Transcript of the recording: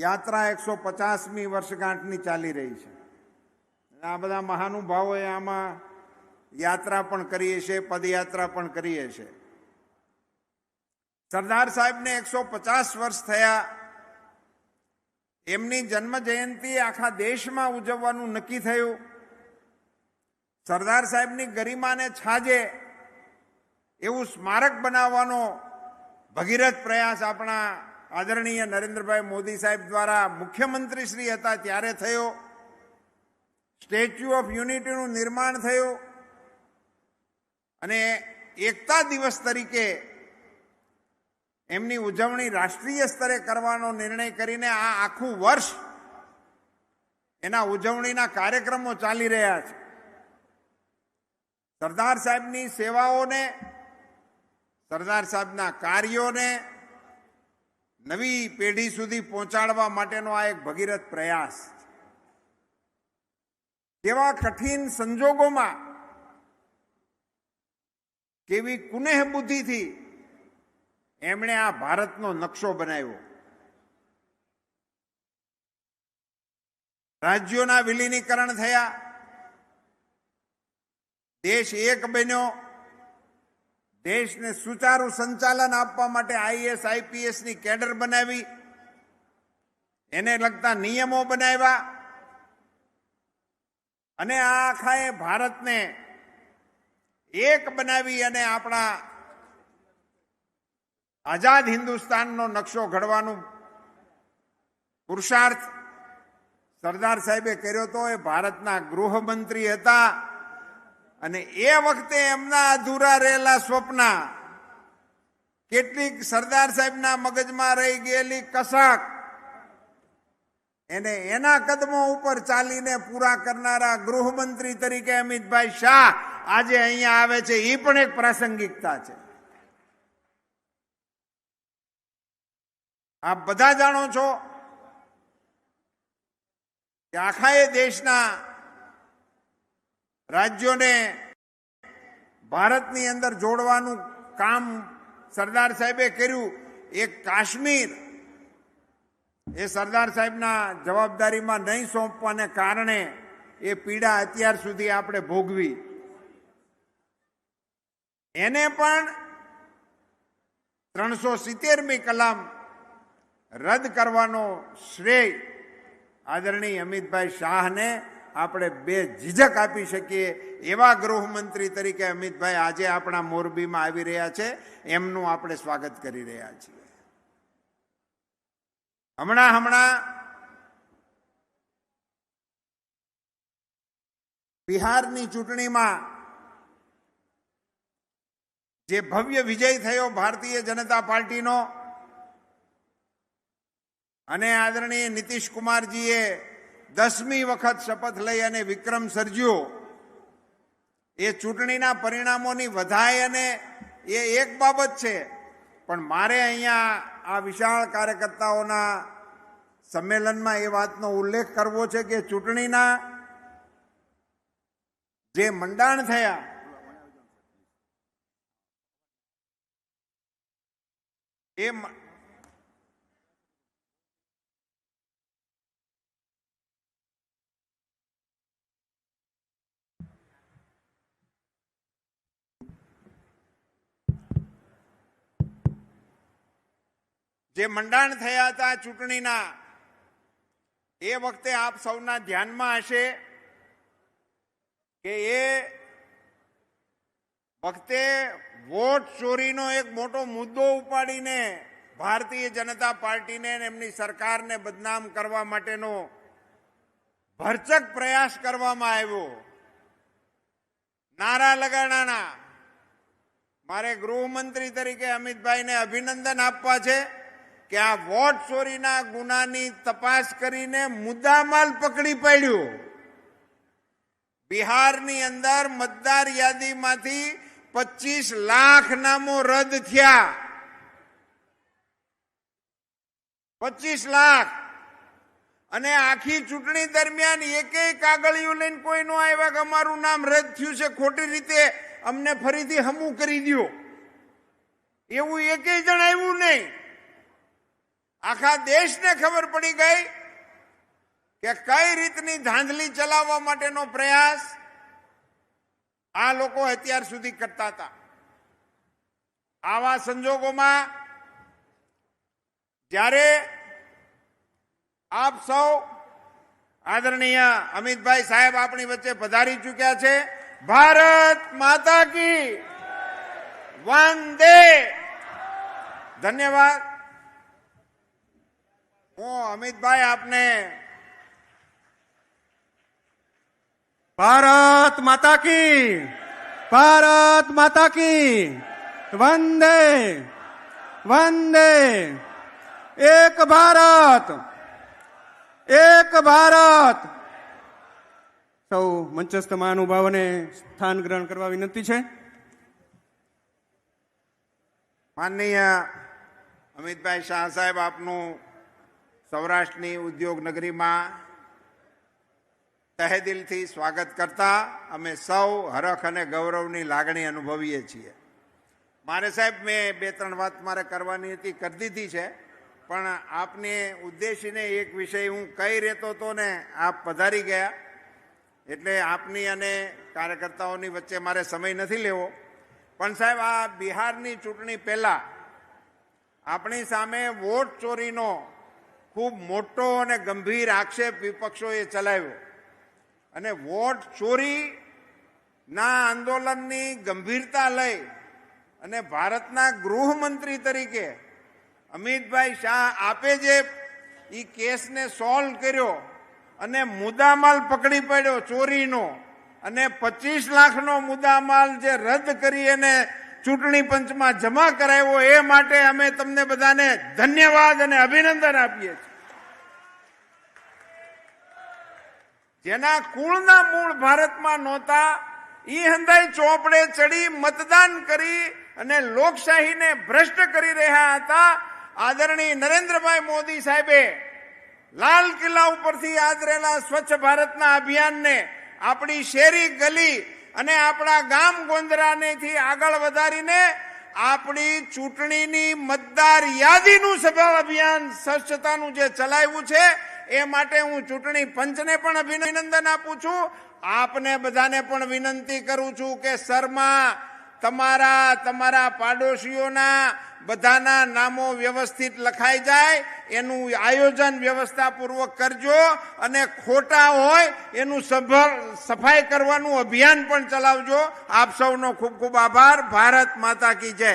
યાત્રા એકસો પચાસમી વર્ષગાંઠની ચાલી રહી છે. આ બધા મહાનુભાવોએ આમાં યાત્રા પણ કરીએ છે પદયાત્રા પણ કરીએ છે સરદાર સાહેબને એકસો પચાસ વર્ષ થયા. એમની જન્મ જયંતિ આખા દેશમાં ઉજવવાનું નક્કી થયું. સરદાર સાહેબની ગરિમાને છાજે એવું સ્મારક બનાવવાનો ભગીરથ પ્રયાસ આપણા આદરણીય નરેન્દ્રભાઈ મોદી સાહેબ દ્વારા મુખ્યમંત્રી શ્રી હતા ત્યારે થયો. સ્ટેચ્યુ ઓફ યુનિટીનું નિર્માણ થયું. અને એકતા દિવસ તરીકે એમની ઉજવણી રાષ્ટ્રીય સ્તરે કરવાનો નિર્ણય કરીને આ આખું વર્ષ એના ઉજવણીના કાર્યક્રમો ચાલી રહ્યા છે. સરદાર સાહેબની સેવાઓને, સરદાર સાહેબના કાર્યોને નવી પેઢી સુધી પહોંચાડવા માટેનો આ એક ભગીરથ પ્રયાસ કેવા કઠિન સંજોગોમાં કેવી કુનેહ બુદ્ધિથી એમણે આ ભારતનો નકશો બનાવ્યો. રાજ્યોના વિલીનીકરણ થયા દેશ એક બન્યો. દેશને સુચારુ સંચાલન આપવા માટે આઈએસ આઈપીએસની કેડર બનાવી. એને લગતા નિયમો બનાવ્યા. અને આ આખાએ ભારતને એક બનાવી અને આપણા આઝાદ હિન્દુસ્તાનનો નકશો ઘડવાનું પુરુષાર્થ સરદાર સાહેબે કર્યો હતો એ ભારતના ગૃહમંત્રી હતા. અને એ વખતે એમના અધૂરા રહેલા સ્વપ્ન, કેટલીક સરદાર સાહેબના મગજમાં રહી ગયેલી કસાક એને એના કદમો ઉપર ચાલીને પૂરા કરનારા ગૃહમંત્રી તરીકે અમિતભાઈ શાહ આજે અહીંયા આવે છે. એ પણ એક પ્રાસંગિકતા છે. આપ બધા જાણો છો કે આખા એ દેશના રાજ્યોને ભારતની અંદર જોડવાનું કામ સરદાર સાહેબે કર્યું. એ કાશ્મીર એ સરદાર સાહેબના જવાબદારીમાં નહીં સોંપવાને કારણે એ પીડા અત્યાર સુધી આપણે ભોગવી. એને પણ ત્રણસો સિત્તેરમી કલામ રદ કરવાનો શ્રેય આદરણીય અમિતભાઈ શાહને આપણે બે ઝીઝક આપી શકીએ. એવા ગૃહમંત્રી તરીકે અમિતભાઈ આજે આપણા મોરબીમાં આવી રહ્યા છે. એમનું આપણે સ્વાગત કરી રહ્યા છીએ. હમણાં હમણાં બિહારની ચૂંટણીમાં જે ભવ્ય વિજય થયો ભારતીય જનતા પાર્ટીનો, અને આદરણીય નીતિશ કુમારજીએ દસમી વખત શપથ લઈ અને વિક્રમ સર્જ્યો. એ ચૂંટણીના પરિણામોની વધાય અને એ એક બાબત છે. પણ મારે અહીંયા આ વિશાળ કાર્યકર્તાઓના સંમેલનમાં એ વાતનો ઉલ્લેખ કરવો છે કે ચૂંટણીના જે મંડાણ થયા, એ જે મંડાણ થયા હતા ચૂંટણીના, એ વખતે આપ સૌના ધ્યાનમાં હશે કે એ વખતે વોટ ચોરીનો એક મોટો મુદ્દો ઉપાડીને ભારતીય જનતા પાર્ટીને એમની સરકારને બદનામ કરવા માટેનો ભરચક પ્રયાસ કરવામાં આવ્યો. નારા લગાડાના મારે ગૃહમંત્રી તરીકે અમિતભાઈને અભિનંદન આપવા છે. કે આ વોટ ચોરીના ગુનાની તપાસ કરીને મુદ્દામાલ પકડી પાડ્યો. બિહારની અંદર મતદાર યાદીમાંથી પચીસ લાખ નામો રદ થયા. પચીસ લાખ. અને આખી ચૂંટણી દરમિયાન એકેય કાગળિયું લઈને કોઈ નો આવ્યા કે અમારું નામ રદ થયું છે, ખોટી રીતે અમને ફરીથી હમું કરી દ્યો. એવું એકેય જણાવ્યું નહીં. આખા દેશને ખબર પડી ગઈ કે કઈ રીતની ધાંધલી ચલાવવા માટેનો પ્રયાસ આ લોકો અત્યાર સુધી કરતા હતા. આવા સંજોગોમાં જ્યારે આપ સૌ આદરણીય અમિતભાઈ સાહેબ આપણી વચ્ચે પધારી ચૂક્યા છે, ભારત માતા કી વંદે. ધન્યવાદ. હું અમિતભાઈ, આપને. ભારત માતા કી. ભારત માતા કી. વંદે. વંદે. એક ભારત. એક ભારત. સૌ મંચસ્થ મહાનુભાવોને સ્થાન ગ્રહણ કરવા વિનંતી છે. માનનીય અમિતભાઈ શાહ સાહેબ, આપનું સૌરાષ્ટ્રની ઉદ્યોગ નગરીમાં તહેદિલથી સ્વાગત કરતા અમે સૌ હરખ અને ગૌરવની લાગણી અનુભવીએ છીએ. મારે સાહેબ, મેં બે ત્રણ વાત મારે કરવાની હતી, કરી દીધી છે, પણ આપને ઉદ્દેશીને એક વિષય હું કઈ રહેતો હતો ને આપ પધારી ગયા. એટલે આપની અને કાર્યકર્તાઓની વચ્ચે મારે સમય નથી લેવો. પણ સાહેબ, આ બિહારની ચૂંટણી પહેલા આપણી સામે વોટ ચોરીનો ખૂબ મોટો અને ગંભીર આક્ષેપ વિપક્ષોએ ચલાવ્યો. અને વોટ ચોરી ના આંદોલનની ગંભીરતા લઈ અને ભારતના ગૃહમંત્રી તરીકે અમિતભાઈ શાહ આપે જે એ કેસને સોલ્વ કર્યો અને મુદ્દામાલ પકડી પડ્યો ચોરીનો અને પચીસ લાખનો મુદ્દામાલ જે રદ કરી અને ચૂંટણી પંચમાં જમા કરાવ્યો, એ માટે અમે તમને બધાને ધન્યવાદ અને અભિનંદન આપીએ છીએ. જેના કુળના મૂળ ભારતમાં નહોતા, ઈ હંધાઈ ચોપડે ચડી મતદાન કરી અને લોકશાહીને ભ્રષ્ટ કરી રહ્યા હતા. આદરણીય નરેન્દ્રભાઈ મોદી સાહેબે લાલ કિલ્લા ઉપરથી આદરેલા સ્વચ્છ ભારતના અભિયાનને આપણી શેરી ગલી અને આપણા ગામ ગોંદરાનેથી આગળ વધારીને આપણી ચૂંટણીની મતદાર યાદીનું સભા અભિયાન સ્વચ્છતાનું જે ચલાવ્યું છે, એ માટે હું ચૂંટણી પંચને પણ અભિનંદન આપું છું. આપને બધાને પણ વિનંતી કરું છું કે સરમાં તમારા તમારા પાડોશીઓના બધાના નામો વ્યવસ્થિત લખાઈ જાય, એનું આયોજન વ્યવસ્થાપૂર્વક કરજો અને ખોટા હોય એનું સફાઈ કરવાનું અભિયાન પણ ચલાવજો. આપ સૌનો ખૂબ ખૂબ આભાર. ભારત માતા કી જય.